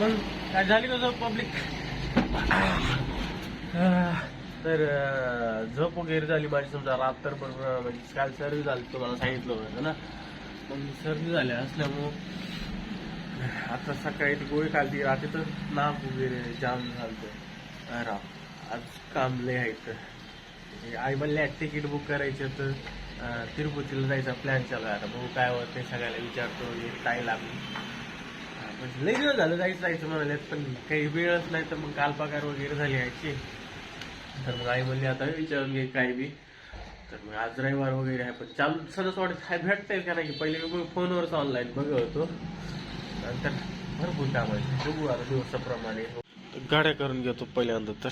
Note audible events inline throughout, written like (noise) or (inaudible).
मग काय झाली कसं पब्लिक तर झोप वगैरे झाली माझी. समजा रात्रभर म्हणजे काल सर्दी झाली तुम्हाला सांगितलं होतं ना. मग सर्दी झाली असल्यामुळं आता सकाळी गोळी खालती रात्री तर नाक वगैरे जाम झालं अरे आज काम लय आहे आई म्हणल्या तिकीट बुक करायचं तर तिरुपतीला जायचा प्लॅन चालू आहे. आता बघू काय होतं ते सगळ्याला विचारतो हे काय लागली. म्हणजे लई दिवस झालं जायचं जायचं म्हणाले पण काही वेळच नाही तर मग काल पगार वगैरे झाली यायची. तर मग आई म्हणली आता विचारून घे काय बी. तर मग आज रविवार वगैरे आहे पण चालू सदस्य वाटत काय भेटतंय का नाही? पहिले मी फोनवरच ऑनलाईन बघत होतो. नंतर भरपूर काम आहे. बघू आता दिवसाप्रमाणे. गाड्या करून घेतो पहिल्यांदा तर.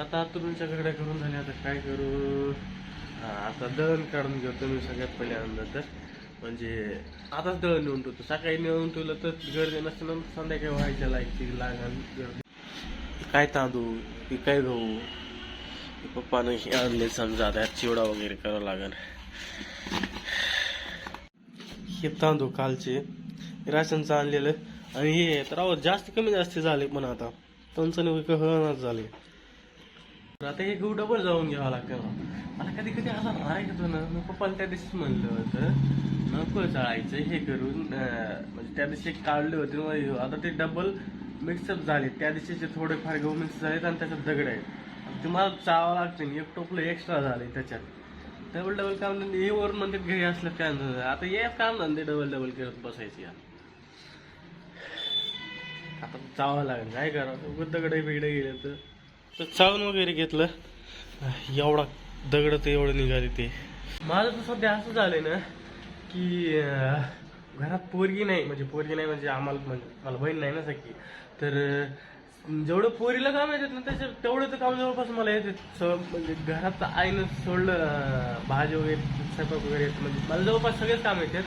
आता तुमच्या गाड्या करून झाल्या आता काय करू? हा, आता दळण काढून घेतो मी सगळ्यात पहिल्यांदा तर. म्हणजे आताच दळण नेऊन ठेवतो. सकाळी नेऊन ठेवलं तर गर्दी नसते ना संध्याकाळी व्हायच्या लायची लागण गर्दी. काय तांदूळ हे काय गहू? हे पप्पानं हे आणले समजा आता चिवडा वगैरे करावं लागेल. हे तांदूळ कालचे राशनचं आणलेलं. आणि हे तर अहो जास्त कमी जास्त झाले पण आता. त्यांचं हळणाच झाले. तर आता हे गहू डबल जाऊन घ्यावं लागतं मला कधी कधी असा घेतो ना? मी पप्पाला त्या दिवशीच म्हणलं होतं. नको चाळायचं हे करून म्हणजे त्या दिवशी एक काढले होते आता ते डबल मिक्सअप झाले. त्या दिवशीचे थोडेफार गहू मिक्स झालेत आणि त्याच्यात दगड आहेत. तुम्हाला ते मला चावावं लागते एक टोपलं एक्स्ट्रा झाले त्याच्यात. डबल डबल काम धंदे हे वरून म्हणते घरी असलं काय धंदे. आता हे काम धंदे डबल डबल करत बसायचे आता चावावं लागेल काय करा दगड बिगडे गेले तर. तर चावून वगैरे घेतलं. एवढा दगड तर एवढं निघाले ते. माझं तर सध्या असं झालंय ना की घरात पोरगी नाही म्हणजे पोरगी नाही म्हणजे आम्हाला म्हणजे मला बहीण नाही ना सख्खी तर जेवढं पोरीला काम येतात ना त्याच्या तेवढं तर काम जवळपास मला येते स- म्हणजे घरात आईनं सोडलं भाजी वगैरे स्वयंपाक वगैरे येतं म्हणजे मला जवळपास सगळेच काम येतात.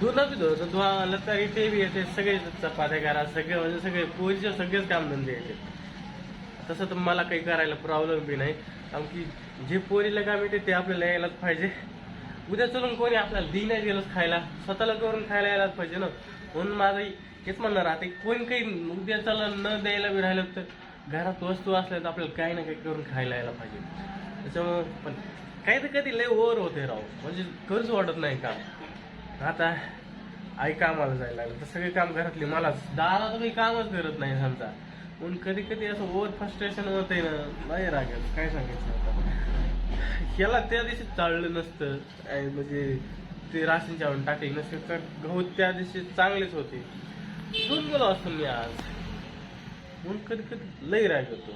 धुणं बी धुतो धुवा लतारी ते बी येते सगळे चपात्या करा सगळे म्हणजे सगळे पोरीचे सगळेच काम धंदे येते तसं तर मला काही करायला प्रॉब्लेम बी नाही. कारण की जे पोरीला काम येते ते आपल्याला यायलाच पाहिजे. उद्या चलून कोणी आपल्याला दी नाही गेलं खायला. स्वतःला करून खायला यायलाच पाहिजे ना. म्हणून माझं हेच म्हणणार आता कोणी काही उद्या चला न द्यायला बी राहिलं तर घरात वस्तू असल्या तर आपल्याला काही ना काही करून खायला यायला पाहिजे. त्याच्यामुळं पण काही तर कधी लय ओव्हर होते राव. म्हणजे करूच वाटत नाही काम. आता आई कामाला जायला लागलं. तर सगळे काम घरातले मलाच. दादा तर काही कामच करत नाही समजा. म्हणून कधी कधी असं ओव्हर फ्रस्ट्रेशन होतंय ना. नाही रागेल काय सांगायचं आता? याला त्या दिवशी चाललं नसतं. म्हणजे ते राशन चावून टाकले नसते तर गहू त्या दिवशी चांगलेच होते. दोन गेलो असतो मी आज. म्हणून कधी कधी लई राग होतो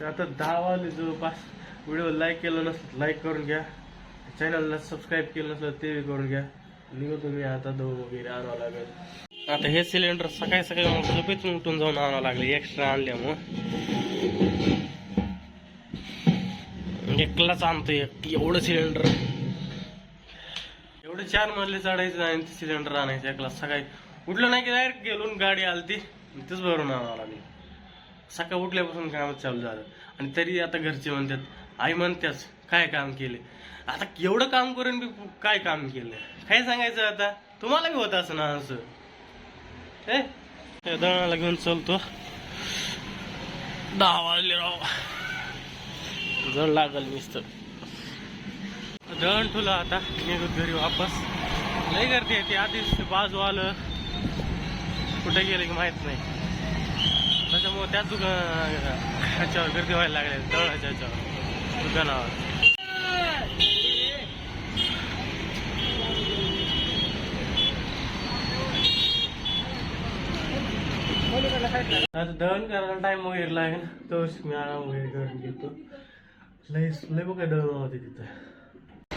तर आता दहा वाजले जवळपास व्हिडिओ लाईक केलं नसलं लाईक करून घ्या. चॅनलला सबस्क्राईब केलं नसलं ते करून घ्या. निघतो मी आता दो वगैरे आणावं लागेल. आता हे सिलेंडर सकाळी सकाळी झोपेतून उठून जाऊन आणावं लागले एक्स्ट्रा आणल्यामुळं. एकलाच आणतो एक एवढं सिलेंडर एवढे चार मजले चढायचं आणि ते सिलेंडर आणायचं एकला सकाळी उठलं नाही की डायरेक्ट गेलो गाडी आलती तेच भरून आणावं लागली. सकाळी उठल्यापासून कामच चालू झालं. आणि तरी आता घरचे म्हणतात आई म्हणत्याच काय काम केले? आता एवढं काम करून बी काय काम केलं? काय सांगायचं आता? तुम्हाला बी होत असं ना असं? हे दळणाला घेऊन चलतो. दहा वाजले राव. जड लागल नुसतं जळण ठुलं आता. निघत घरी वापस. लई गर्दी येते आधीच बाजू आलं. कुठे गेलं की माहीत नाही. त्याच्यामुळे त्याच दुकान ह्याच्यावर गर्दी व्हायला लागली दळाच्या ह्याच्यावर. दुकानावर. आता दळण करायला टाइम वगैरे लागेल. तोच मी आराम वगैरे करून घेतो. लय लय बघा दळण होते तिथं.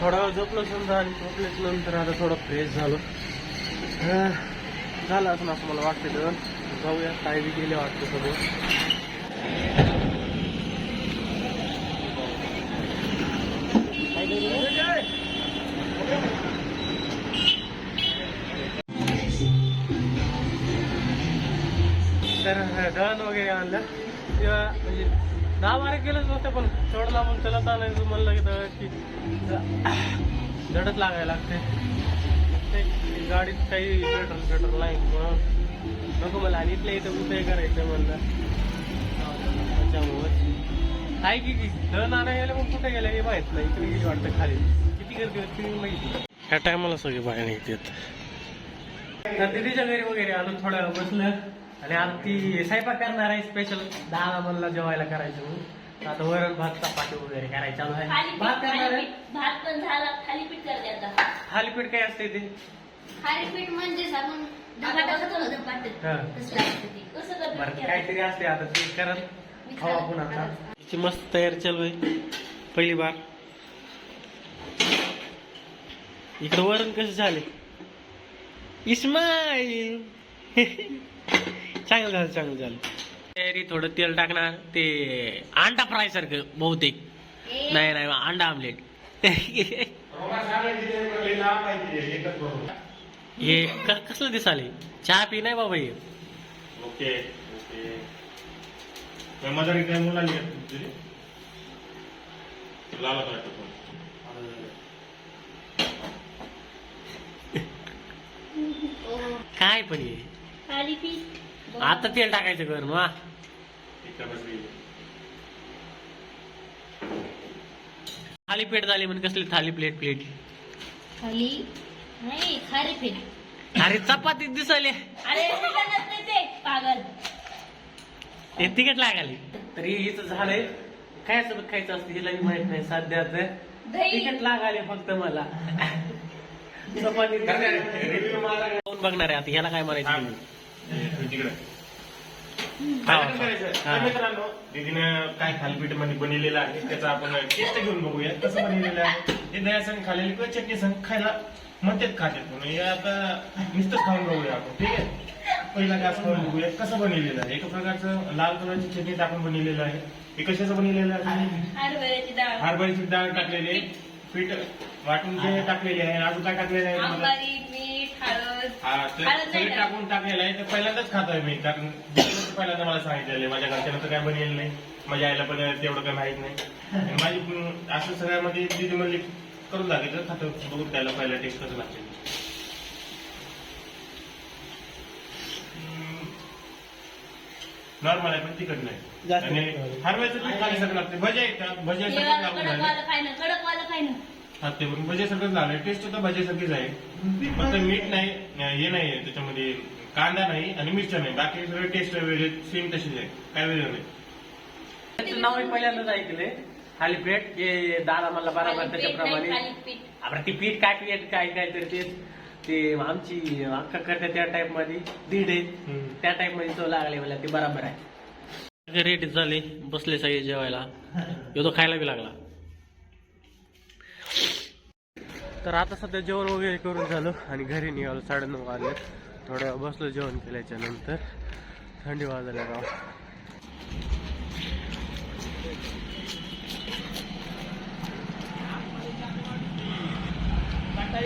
थोडा वेळ झोपलो समजा आणि झोपलेच नंतर आता थोडं फ्रेश झालो. झालं असं असं मला वाटतं दळण. जाऊया काय बी गेले वाटतं सगळं. तर दळण वगैरे आणलं. किंवा म्हणजे दहा बारा केलंच नव्हतं पण सोडला पण चलत आणायचं म्हणलं की जडत लागायला लागते. गाडीत काही पेट्रोल पेट्रोल नाही म्हणून नको मला. आणि इथल्या इथं उदय करायचं म्हणलं? त्याच्यामुळे. काय की दळण आणायला मग कुठे गेलं हे माहीत नाही. इकडे गेली वाटतं खाली. किती गर्दी होती माहिती ह्या टायमाला सगळे बाहेर येतात दिदीच्या घरी वगैरे आलो थोडं वेळ बसलं. आणि आता ती स्वयंपाक करणार आहे स्पेशल दहा म्हणला जेवायला करायचं आता वरण भात चपाती वगैरे करायचं चालू आहे. भात करणार आहे? भात पण झाला थालीपीठ करते आता. थालीपीठ काय असते ते? थालीपीठ म्हणजे आपण बरं काहीतरी असते आता ते करत खाऊ आपण आता. हिची मस्त तयारी चालू आहे पहिली बार. इकडं वरण कसं झाले इस्माईल! (laughs) चांगलं झालं चांगलं झालं. तयारी थोडं तेल टाकणार ते अंडा फ्राय सारखं बहुतेक. नाही नाही अंडा आमलेट (laughs) हे कसलं दिसाले चहा पी नाही बाबा हे. ओके (laughs) काय पण हे. आता तेल टाकायचं बस गेली. थाली प्लेट झाली म्हणजे कसली थाली प्लेट प्लेट थाली? नाही अरे चपाती दिसायले अरे उलटच नाही ते पागल. ते तिकीट लागाली तरी हिचं झालंय काय सोबत खायचं असतं हिला माहीत नाही सध्याच. दही. तिकीट लागाले फक्त मला. (laughs) चपाती बघणार आहे आता ह्याला काय हा. हे. हा. हा. मित्रांनो? दीदीनं काय थालीपीठमध्ये बनवलेलं आहे त्याचा आपण टेस्ट घेऊन बघूया. कसं बनवलेलं आहे? ते दह्या संग खाल्लेली किंवा चटणी संग खायला म्हणतात खातात म्हणून. हे आता नुसतंच खाऊन बघूया आपण ठीक आहे? पहिला गॅस खाऊन बघूया. कसं बनवलेलं आहे? एका प्रकारचं लाल कलरची चटणी टाकून बनवलेलं आहे. हे कशाचं बनवलेलं आहे? हरभऱ्याची डाळ. टाकलेली आहे. पीठ वाटून ते टाकलेले आहे अजून काय टाकलेलं आहे? हळद हा सगळं टाकून टाकलेलं आहे तर पहिल्यांदाच खातोय मी. कारण पहिल्यांदा मला सांगितलेलं माझ्या घरच्यानं तर काय बनलेलं नाही. माझ्या आईला पण तेवढं काही माहीत नाही. माझी असं सगळ्यामध्ये दीदी म्हणली करून दाखवायचं खातो. बघून त्याला पहिला टेस्ट कसं लागते. नॉर्मल आहे पण तिखट नाही. हरव्याचं पीठ खाली सगळं लागते. भजे आहेत भजे लागून हा ते पण भजेसारखंच झालंय टेस्ट सुद्धा भजेसारखीच आहे. फक्त मीठ नाही हे नाही आहे त्याच्यामध्ये कांदा नाही आणि मिरच्या नाही. बाकी सगळे टेस्ट वेगळे सेम तशीच आहे. काय वेगळं नाही. त्याचं नाव मी पहिल्यांदाच ऐकलंय. थाली प्लेट हे दादा मला बरोबर त्याच्याप्रमाणे. आपण ती पीठ काय पीठ काय काय तर तेच. ते आमची अक्का करते त्या टाइपमध्ये दीड आहे. त्या टाइपमध्ये तो लागले मला ते बरोबर आहे. रेट झाले बसले सगळे जेवायला. यो तो खायला बी लागला. तर आता सध्या जेवण वगैरे करून झालं आणि घरी निघालो. साडेनऊ वाजले. थोड्या वेळ बसलो जेवण केल्याच्यानंतर. थंडी वाजायला राव